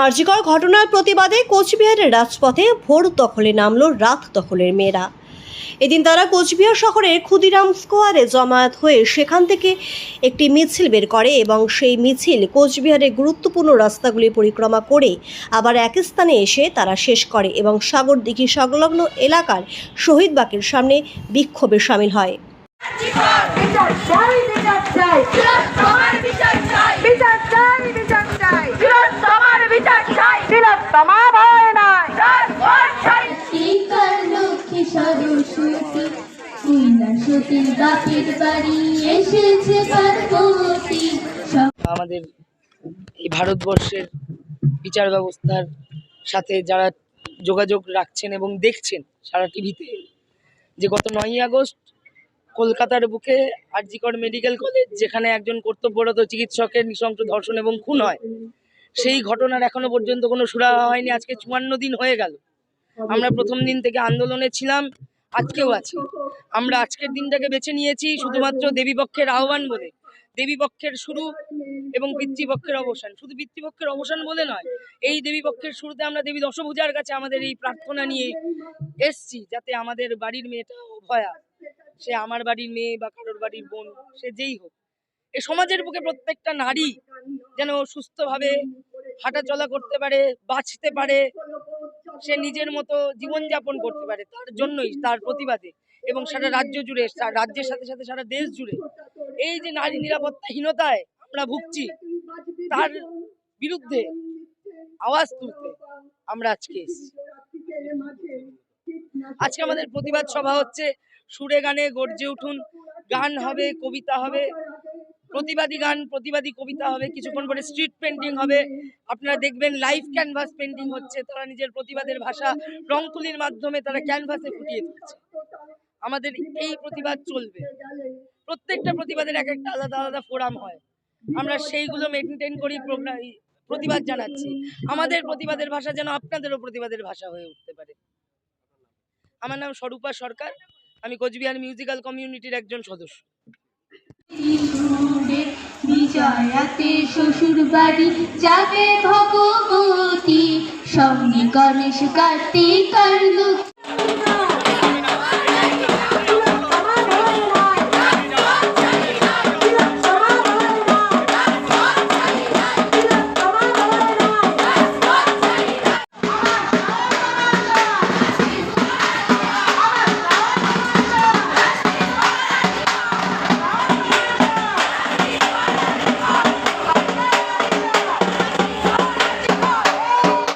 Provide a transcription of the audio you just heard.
আর্জিকর ঘটনার প্রতিবাদে কোচবিহারের রাজপথে ভোর দখলে নামলো রাত দখলের মেয়েরা এদিন তারা কোচবিহার শহরের ক্ষুদিরাম স্কোয়ারে জমায়েত হয়ে সেখান থেকে একটি মিছিল বের করে এবং সেই মিছিল কোচবিহারের গুরুত্বপূর্ণ রাস্তাগুলি পরিক্রমা করে আবার এক স্থানে এসে তারা শেষ করে এবং সাগর দিঘি সংলগ্ন এলাকার শহীদ বাকের সামনে বিক্ষোভে সামিল হয় বিচার চাই বিচার চাই আমাদের এই ভারতবর্ষের বিচার ব্যবস্থার সাথে যারা যোগাযোগ রাখছেন এবং দেখছেন সারা টিভিতে, যে গত নয়ই আগস্ট কলকাতার বুকে আরজিকর মেডিকেল কলেজ, যেখানে একজন কর্তব্যরত চিকিৎসকের নৃশংস ধর্ষণ এবং খুন হয় সেই ঘটনার এখনও পর্যন্ত কোনো সুরাহা হয়নি। আজকে চুয়ান্ন দিন হয়ে গেল। আমরা প্রথম দিন থেকে আন্দোলনে ছিলাম, আজকেও আছি। আমরা আজকের দিনটাকে বেছে নিয়েছি শুধুমাত্র দেবীপক্ষের আহ্বান বলে। দেবীপক্ষের শুরু এবং পিতৃপক্ষের অবসান। শুধু পিতৃপক্ষের অবসান বলে নয়, এই দেবীপক্ষের শুরুতে আমরা দেবী দশভূজার কাছে আমাদের এই প্রার্থনা নিয়ে এসছি যাতে আমাদের বাড়ির মেয়েটা ভয়া। সে আমার বাড়ির মেয়ে বা কারোর বাড়ির বোন, সে যেই হোক। এই সমাজের বুকে প্রত্যেকটা নারী যেন সুস্থভাবে হাঁটা চলা করতে পারে, বাঁচতে পারে, সে নিজের মতো জীবনযাপন করতে পারে তার জন্যই, তার প্রতিবাদে। এবং সারা রাজ্য জুড়ে রাজ্যের সাথে সাথে সারা দেশ জুড়ে এই যে নারী নিরাপত্তাহীনতায় আমরা ভুগছি, তার বিরুদ্ধে আওয়াজ তুলতে আমরা আজকে আজকে আমাদের প্রতিবাদ সভা হচ্ছে, সুরে গানে গর্জে উঠুন, গান হবে, কবিতা হবে প্রতিবাদী গান, প্রতিবাদী কবিতা হবে, কিছুক্ষণ পরে স্ট্রিট পেন্টিং হবে। আপনারা দেখবেন লাইভ ক্যানভাস পেন্টিং হচ্ছে, তারা নিজের প্রতিবাদের ভাষা রং তুলির মাধ্যমে তারা ক্যানভাসে ফুটিয়ে তুলছে। আমাদের এই প্রতিবাদ চলবে। প্রত্যেকটা প্রতিবাদের এক একটা আলাদা আলাদা ফোরাম হয়। আমরা সেইগুলো মেনটেন করি প্রতিবাদ জানাচ্ছি। আমাদের প্রতিবাদের ভাষা যেন আপনাদেরও প্রতিবাদের ভাষা হয়ে উঠতে পারে। আমার নাম স্বরূপা সরকার, আমি কোচবিহার মিউজিক্যাল কমিউনিটির একজন সদস্য। বিজয়াতে শ্বশুর বাড়ি যাবে ভগবতী। সঙ্গে গণেশ কার্তিক